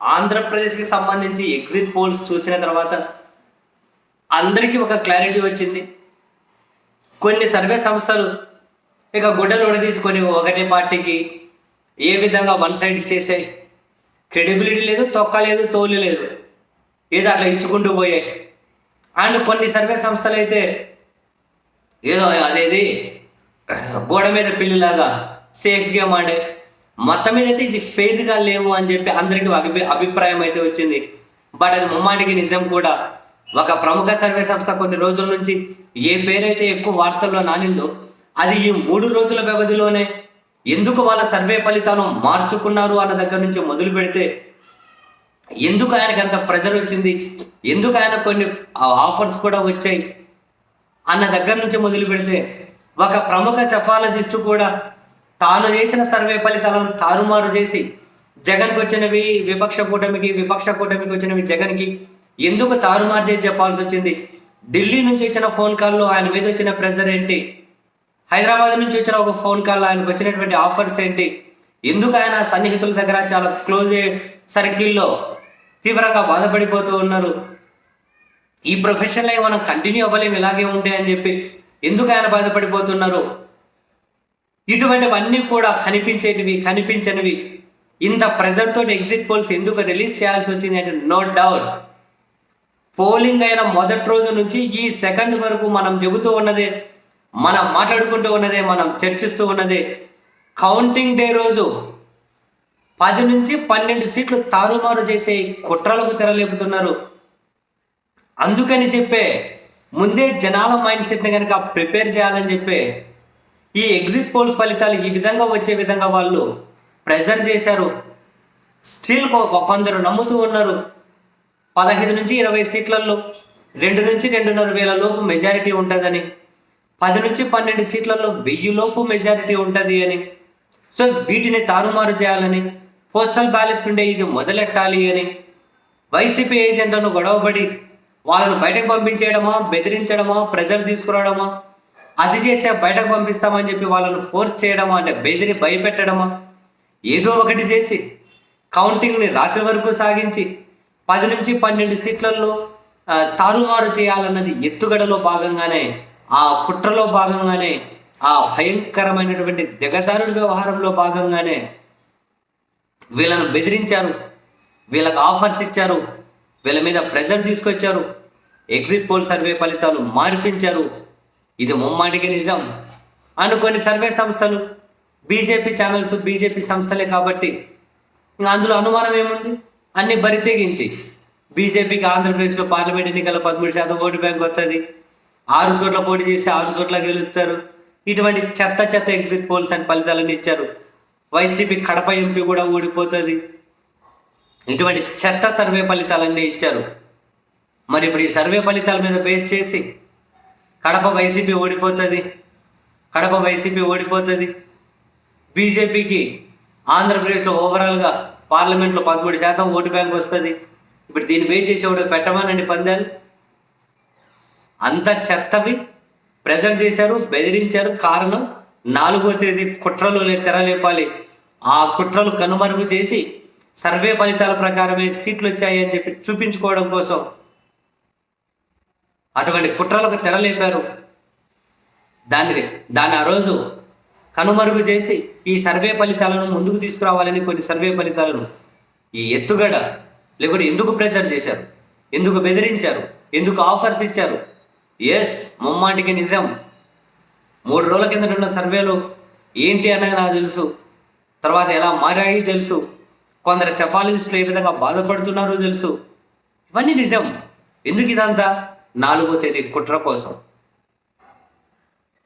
ఆంధ్రప్రదేశ్కి సంబంధించి exit polls చూసిన తర్వాత అందరికీ ఒక క్లారిటీ వచ్చింది. కొన్ని సర్వే సంస్థలు ఇక గుడ్డలు ఉడదీసుకొని ఒకటే పార్టీకి ఏ విధంగా వన్ సైడ్ చేసే క్రెడిబిలిటీ లేదు తొక్క లేదు తోలు లేదు. ఏదో అట్లా ఇచ్చుకుంటూ పోయాయి. అండ్ కొన్ని సర్వే సంస్థలు అయితే ఏదో అదేది గోడ మీద పిల్లిలాగా సేఫ్గా మాడే మొత్తం మీద అయితే ఇది ఫెయిర్గా లేవు అని చెప్పి అందరికీ ఒక అభి అభిప్రాయం అయితే వచ్చింది. బట్ అది ముమ్మాటికి నిజం కూడా. ఒక ప్రముఖ సర్వే సంస్థ కొన్ని రోజుల నుంచి ఏ పేరైతే ఎక్కువ వార్తల్లో నానిందో అది ఈ మూడు రోజుల వ్యవధిలోనే ఎందుకు వాళ్ళ సర్వే ఫలితాలు మార్చుకున్నారు అన్న దగ్గర నుంచి మొదలు పెడితే ఎందుకు ఆయనకు అంత ప్రెజర్ వచ్చింది? ఎందుకు ఆయన కొన్ని ఆఫర్స్ కూడా వచ్చాయి? అన్న దగ్గర నుంచి మొదలు పెడితే ఒక ప్రముఖ సెఫాలజిస్టు కూడా తాను చేసిన సర్వే ఫలితాలను తారుమారు చేసి జగన్కి వచ్చినవి విపక్ష కూటమికి విపక్ష కూటమికి వచ్చినవి జగన్కి ఎందుకు తారుమారు చేసి చెప్పాల్సి వచ్చింది? ఢిల్లీ నుంచి వచ్చిన ఫోన్ కాల్లో ఆయన మీద వచ్చిన ప్రెజర్ ఏంటి? హైదరాబాద్ నుంచి వచ్చిన ఒక ఫోన్ కాల్ ఆయనకు వచ్చినటువంటి ఆఫర్స్ ఏంటి? ఎందుకు ఆయన సన్నిహితుల దగ్గర చాలా క్లోజ్ సర్కిల్లో తీవ్రంగా బాధపడిపోతూ ఉన్నారు? ఈ ప్రొఫెషన్లో మనం కంటిన్యూ అవ్వలేము ఇలాగే ఉంటే అని చెప్పి ఎందుకు ఆయన బాధపడిపోతున్నారు? ఇటువంటివన్నీ కూడా కనిపించేటివి కనిపించనివి. ఇంత ప్రెజర్తో ఎగ్జిట్ పోల్స్ ఎందుకు రిలీజ్ చేయాల్సి వచ్చింది అంటే నో డౌట్ పోలింగ్ అయిన మొదటి రోజు నుంచి ఈ సెకండ్ వరకు మనం చెబుతూ ఉన్నదే మనం మాట్లాడుకుంటూ ఉన్నదే మనం చర్చిస్తూ ఉన్నదే. కౌంటింగ్ డే రోజు పది నుంచి పన్నెండు సీట్లు తారుమారు చేసే కుట్రలకు తెరలేపుతున్నారు. అందుకని చెప్పే ముందే జనాల మైండ్ సెట్ని కనుక ప్రిపేర్ చేయాలని చెప్పే ఈ ఎగ్జిట్ పోల్స్ ఫలితాలు ఈ విధంగా వచ్చే విధంగా వాళ్ళు ప్రెజర్ చేశారు. స్టిల్ కొందరు నమ్ముతూ ఉన్నారు. పదహైదు నుంచి ఇరవై సీట్లలో రెండు నుంచి రెండున్నర వేల లోపు మెజారిటీ ఉంటుందని పది నుంచి పన్నెండు సీట్లలో వెయ్యి లోపు మెజారిటీ ఉంటుంది అని. సో వీటిని తారుమారు చేయాలని పోస్టల్ బ్యాలెట్ ఉండే ఇది మొదలెట్టాలి అని. వైసీపీ ఏజెంట్లను గొడవపడి వాళ్ళను బయటకు పంపించేయడమా బెదిరించడమా ప్రెజర్ తీసుకురావడమా అది చేస్తే బయటకు పంపిస్తామని చెప్పి వాళ్ళను ఫోర్స్ చేయడమా? అంటే బెదిరి భయపెట్టడమా? ఏదో ఒకటి చేసి కౌంటింగ్ని రాత్రి వరకు సాగించి పది నుంచి పన్నెండు సీట్లలో తారుమారు చేయాలన్నది ఎత్తుగడలో భాగంగానే ఆ కుట్రలో భాగంగానే ఆ భయంకరమైనటువంటి దిగజారుడు వ్యవహారంలో భాగంగానే వీళ్ళను బెదిరించారు. వీళ్ళకు ఆఫర్స్ ఇచ్చారు. వీళ్ళ మీద ప్రెషర్ తీసుకొచ్చారు. ఎగ్జిట్ పోల్ సర్వే ఫలితాలు మార్పించారు. ఇది ముమ్మాటికి నిజం. అనుకొని కొన్ని సర్వే సంస్థలు బీజేపీ ఛానల్స్ బీజేపీ సంస్థలే కాబట్టి ఇంకా అందులో అనుమానం ఏముంది? అన్ని బరితెగించి. బీజేపీకి ఆంధ్రప్రదేశ్లో పార్లమెంట్ ఎన్నికల పదమూడు శాతం ఓటు బ్యాంక్ వస్తుంది ఆరు చోట్ల పోటీ చేస్తే ఆరు చోట్ల గెలుస్తారు. ఇటువంటి చెత్త చెత్త ఎగ్జిట్ పోల్స్ అని ఫలితాలను ఇచ్చారు. వైసీపీ కడప ఎంపీ కూడా ఓడిపోతుంది ఇటువంటి చెత్త సర్వే ఫలితాలన్నీ ఇచ్చారు. మరి ఇప్పుడు ఈ సర్వే ఫలితాల మీద బేస్ చేసి కడప వైసీపీ ఓడిపోతుంది. కడప వైసీపీ ఓడిపోతుంది. బీజేపీకి ఆంధ్రప్రదేశ్లో ఓవరాల్గా పార్లమెంట్లో పదమూడు శాతం ఓటు బ్యాంక్ వస్తుంది. ఇప్పుడు దీన్ని బేస్ చేసి ఎవడో పెట్టమానండి పందాలు. అంత చెత్తవి ప్రెజర్ చేశారు బెదిరించారు. కారణం నాలుగో తేదీ కుట్రలు తెరలేపాలి. ఆ కుట్రలు కనుమరుగు చేసి సర్వే ఫలితాల ప్రకారమే సీట్లు వచ్చాయి అని చెప్పి చూపించుకోవడం కోసం అటువంటి కుట్రలకు తెరలేపారు దాన్ని దాన్ని ఆ రోజు కనుమరుగు చేసి ఈ సర్వే ఫలితాలను ముందుకు తీసుకురావాలని కొన్ని సర్వే ఫలితాలను ఈ ఎత్తుగడ లేకుంటే ఎందుకు ప్రెజర్ చేశారు? ఎందుకు బెదిరించారు? ఎందుకు ఆఫర్స్ ఇచ్చారు? ఎస్ ముమ్మాటికి నిజం. మూడు రోజుల కిందట ఉన్న సర్వేలు ఏంటి అన్నది నాకు తెలుసు. తర్వాత ఎలా మారాయి తెలుసు. కొందరు సెఫాలజిస్టులు ఏ విధంగా బాధపడుతున్నారో తెలుసు. ఇవన్నీ నిజం. ఎందుకు ఇదంతా? నాలుగో తేదీ కుట్ర కోసం.